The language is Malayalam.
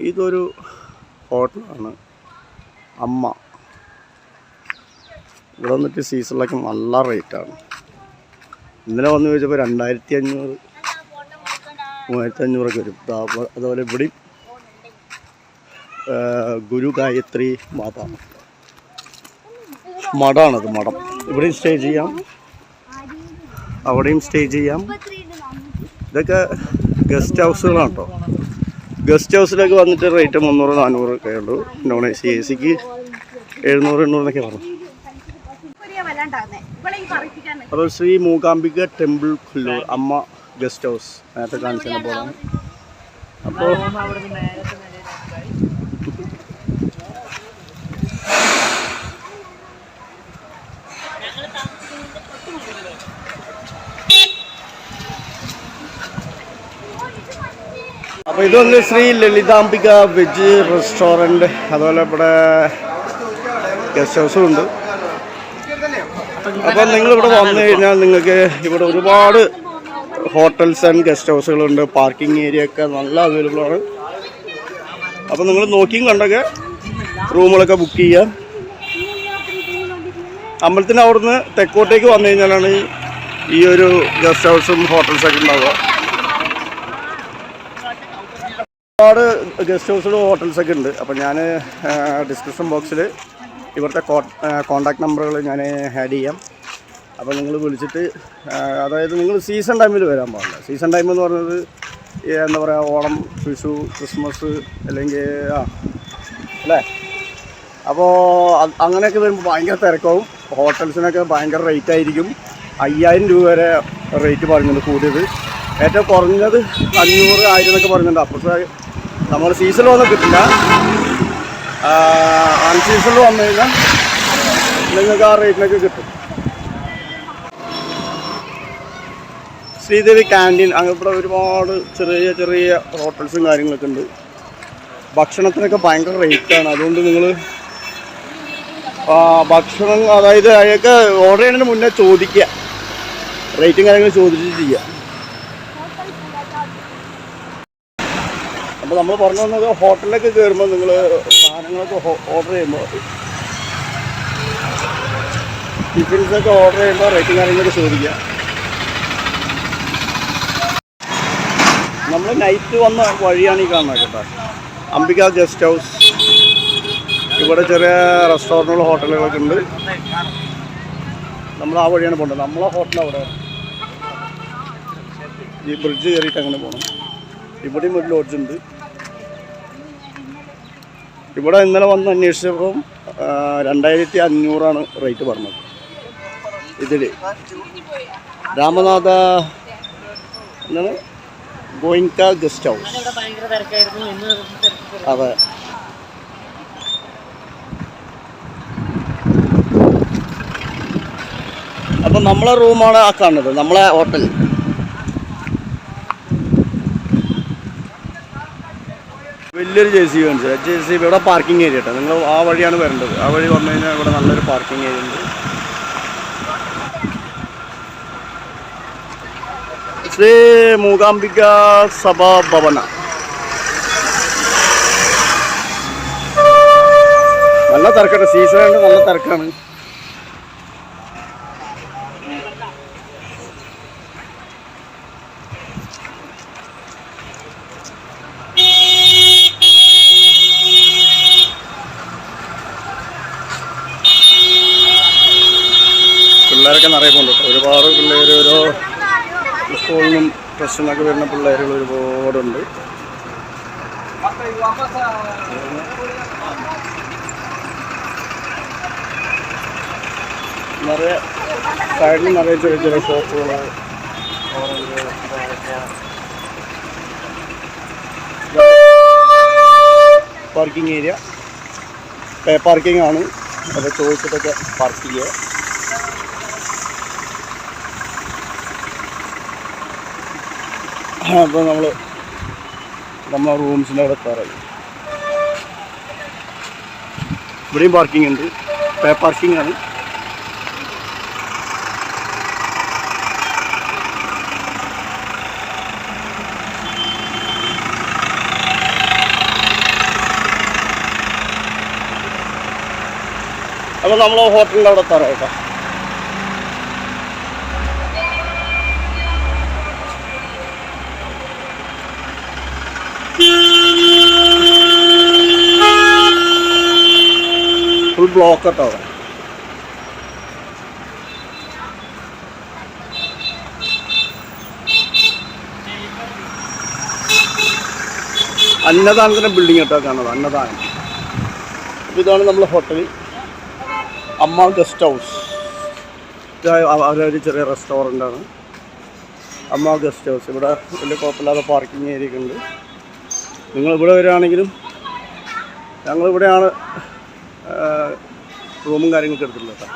ഇതൊരു ഹോട്ടലാണ്. അമ്മ. ഇവിടെ വന്നിട്ട് സീസണിലൊക്കെ നല്ല റേറ്റാണ്. ഇന്നലെ വന്ന് ചോദിച്ചപ്പോൾ രണ്ടായിരത്തി അഞ്ഞൂറ് മൂവായിരത്തി അഞ്ഞൂറൊക്കെ വരും അതുപോലെ ഇവിടെയും ഗുരു ഗായത്രി മാത. മഠമാണത് മഠം. ഇവിടെയും സ്റ്റേ ചെയ്യാം. അവിടെയും സ്റ്റേ ചെയ്യാം. ഇതൊക്കെ ഗസ്റ്റ് ഹൗസുകളാണ് കേട്ടോ. ഗസ്റ്റ് ഹൗസിലൊക്കെ വന്നിട്ട് റേറ്റ് മുന്നൂറ് നാനൂറ് ഒക്കെ ഉള്ളൂ. നോൺ എ സി എ സിക്ക് എഴുന്നൂറ് എണ്ണൂറെന്നൊക്കെ പറഞ്ഞു അപ്പോൾ ശ്രീ മൂകാംബിക ടെമ്പിൾ കൊല്ലൂർ അമ്മ ഗസ്റ്റ് ഹൗസ് നേരത്തെ കാണിച്ചു പോകണം അപ്പോൾ അപ്പോൾ ഇതൊന്ന് ശ്രീ ലളിതാംബിക വെജ് റെസ്റ്റോറന്റ് അതുപോലെ ഇവിടെ ഗസ്റ്റ് ഹൗസും ഉണ്ട്. അപ്പോൾ നിങ്ങൾ ഇവിടെ വന്നു കഴിഞ്ഞാൽ നിങ്ങൾക്ക് ഇവിടെ ഒരുപാട് ഹോട്ടൽസ് ആൻഡ് ഗസ്റ്റ് ഹൗസുകളുണ്ട് പാർക്കിംഗ് ഏരിയ ഒക്കെ നല്ല അവൈലബിൾ ആണ്. അപ്പോൾ നിങ്ങൾ നോക്കിയും കണ്ടൊക്കെ റൂമുകളൊക്കെ ബുക്ക് ചെയ്യാം. അമ്പലത്തിന് അവിടുന്ന് തെക്കോട്ടേക്ക് വന്നു കഴിഞ്ഞാലാണ് ഈ ഒരു ഗസ്റ്റ് ഹൗസും ഹോട്ടൽസൊക്കെ ഉണ്ടാവുക. ഒരുപാട് ഗസ്റ്റ് ഹൗസുകളും ഹോട്ടൽസൊക്കെ ഉണ്ട്. അപ്പോൾ ഞാൻ ഡിസ്ക്രിപ്ഷൻ ബോക്സിൽ ഇവിടുത്തെ കോൺടാക്ട് നമ്പറുകൾ ഞാൻ ആഡ് ചെയ്യാം. അപ്പോൾ നിങ്ങൾ വിളിച്ചിട്ട് അതായത് നിങ്ങൾ സീസൺ ടൈമിൽ വരാൻ പാടില്ല. സീസൺ ടൈം എന്ന് പറയുന്നത് എന്താ പറയുക ഓണം വിഷു ക്രിസ്മസ് അല്ലെങ്കിൽ ആ അല്ലേ? അപ്പോൾ അങ്ങനെയൊക്കെ വരുമ്പോൾ ഭയങ്കര തിരക്കാവും. ഹോട്ടൽസിനൊക്കെ ഭയങ്കര റേറ്റ് ആയിരിക്കും. അയ്യായിരം രൂപ വരെ റേറ്റ് പറയുന്നുണ്ട് കൂടിയത്. ഏറ്റവും കുറഞ്ഞത് അഞ്ഞൂറ് ആയിരം എന്നൊക്കെ പറയുന്നുണ്ട് അപ്പോൾ നമ്മൾ സീസണിൽ വന്ന് കിട്ടില്ല. അൺസീസൺ വന്നു കഴിഞ്ഞാൽ നിങ്ങൾക്ക് ആ റേറ്റിനൊക്കെ കിട്ടും. ശ്രീദേവി ക്യാന്റീൻ അങ്ങനെ ഒരുപാട് ചെറിയ ചെറിയ ഹോട്ടൽസും കാര്യങ്ങളൊക്കെ ഉണ്ട്. ഭക്ഷണത്തിനൊക്കെ ഭയങ്കര റേറ്റാണ് അതുകൊണ്ട് നിങ്ങൾ ഭക്ഷണം അതായത് അതൊക്കെ ഓർഡർ ചെയ്യുന്നതിന് മുന്നേ ചോദിക്കുക. റേറ്റും കാര്യങ്ങളും ചോദിച്ച് ചെയ്യുക അപ്പോൾ നമ്മൾ പറഞ്ഞു വന്നത് ഹോട്ടലിലൊക്കെ കയറുമ്പോൾ നിങ്ങൾ സാധനങ്ങളൊക്കെ ഓർഡർ ചെയ്യുമ്പോൾ ടിഫിൻസൊക്കെ ഓർഡർ ചെയ്യുമ്പോൾ റേറ്റിംഗ് കാര്യങ്ങളൊക്കെ ചോദിക്കുക. നമ്മൾ നൈറ്റ് വന്ന വഴിയാണ് ഈ കാണുന്നത് കേട്ടോ. അംബിക ഗസ്റ്റ് ഹൗസ് ഇവിടെ ചെറിയ റെസ്റ്റോറന്റുകൾ ഹോട്ടലുകളൊക്കെ ഉണ്ട്. നമ്മൾ ആ വഴിയാണ് പോകേണ്ടത് നമ്മളെ ഹോട്ടൽ അവിടെ. ഈ ബ്രിഡ്ജ് കയറിയിട്ട് അങ്ങനെ പോകണം ഇവിടെയും ഒരു ലോഡ്ജ് ഉണ്ട്. ഇവിടെ ഇന്നലെ വന്ന് അന്വേഷിച്ചപ്പോൾ ആ, രണ്ടായിരത്തി അഞ്ഞൂറാണ് റേറ്റ് പറഞ്ഞത്. ഇതിൽ രാമനാഥ എന്താണ്? Goenka guest house. അതെ. അപ്പം നമ്മളെ റൂമാണ് ആ കാണുന്നത്. നമ്മളെ ഹോട്ടൽ വലിയൊരു J C B J C B ഇവിടെ പാർക്കിംഗ് ഏരിയ കേട്ടോ നിങ്ങൾ ആ വഴിയാണ് വരേണ്ടത്. ആ വഴി വന്നു കഴിഞ്ഞാൽ ഇവിടെ നല്ലൊരു പാർക്കിംഗ് ഏരിയ ഉണ്ട്. ശ്രീ മൂകാംബിക സഭാ ഭവന. നല്ല തിരക്കാണ്. സീസൺ ആയിട്ട് നല്ല തിരക്കാണ്. പിള്ളേരൊക്കെ നിറയെ ഒരുപാട് പിള്ളേർ ഓരോ സ്കൂളിൽ നിന്നും പ്രശ്നങ്ങളൊക്കെ വരുന്ന പിള്ളേരുകൾ ഒരുപാടുണ്ട്. നിറയെ സൈഡിൽ നിറയെ ചെറിയ ചെറിയ ഷോപ്പുകൾ പാർക്കിംഗ് ഏരിയ പേ പാർക്കിംഗ് ആണ്. അത് ചോദിച്ചിട്ടൊക്കെ പാർക്ക് ചെയ്യുക. അപ്പോൾ നമ്മൾ നമ്മൾ റൂംസിന്റെ അവിടെ എത്താറായി ഇവിടെയും പാർക്കിംഗ് ഉണ്ട്. പേ പാർക്കിംഗ് ആണ്. അപ്പോൾ നമ്മൾ ഹോട്ടലിന്റെ അവിടെ എത്താറായിട്ടോ ഫുൾ ബ്ലോക്ക് കേട്ടോ. അവിടെ അന്നദാനത്തിന്റെ ബിൽഡിംഗ് കേട്ടോ കാണുന്നത് അന്നദാനം. അപ്പോൾ ഇതാണ് നമ്മുടെ ഹോട്ടൽ അമ്മ ഗസ്റ്റ് ഹൗസ് അവരൊരു ചെറിയ റെസ്റ്റോറന്റ് ആണ്. അമ്മ ഗസ്റ്റ് ഹൗസ് ഇവിടെ വലിയ കുഴപ്പമില്ലാതെ പാർക്കിംഗ് ഏരിയ ഉണ്ട്. നിങ്ങളിവിടെ വരികയാണെങ്കിലും ഞങ്ങളിവിടെയാണ് റൂമും കാര്യങ്ങളൊക്കെ എടുത്തിട്ടുള്ളത്. കേട്ടോ